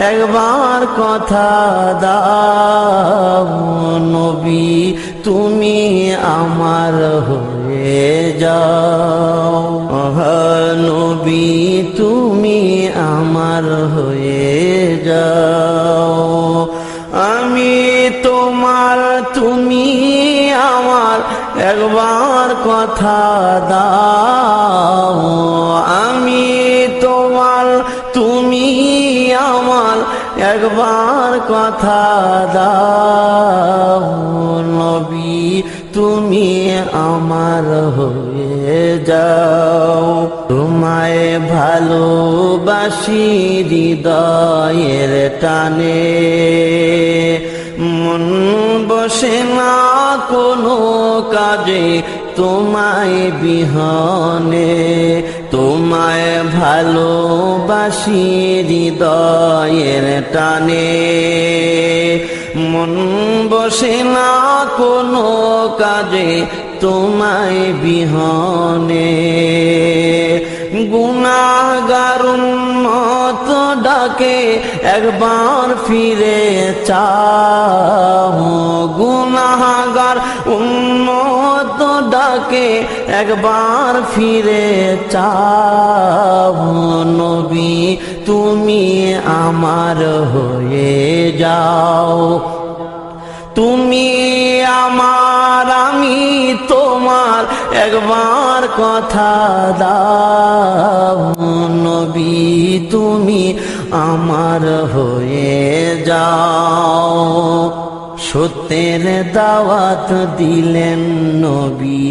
একবার কথা দাও নবী, তুমি আমার হয়ে যাও। নবী, তুমি আমার হয়ে যাও। আমি তোমার, তুমি আমার একবার কথা দাও একবার কথা দাও নবী, তুমি আমার হয়ে যাও। তোমায় ভালোবাসি হৃদয়ের টানে। মন বসে না কোনো কাজে, তোমায় বিহনে তোমায় ভালোবাসি হৃদয়ের টানে। মন বসে না কোনো কাজে তোমায় বিহনে। গুণাগারুন মত ডাকে একবার ফিরে চাও। গুনাগার উন্মত ডাকে একবার ফিরে চাও নবী, তুমি আমার হয়ে যাও। তুমি আমার, আমি তোমার একবার কথা দাও নবী, তুমি আমার হয়ে যাও। সত্যের দাওয়াত দিলেন নবী।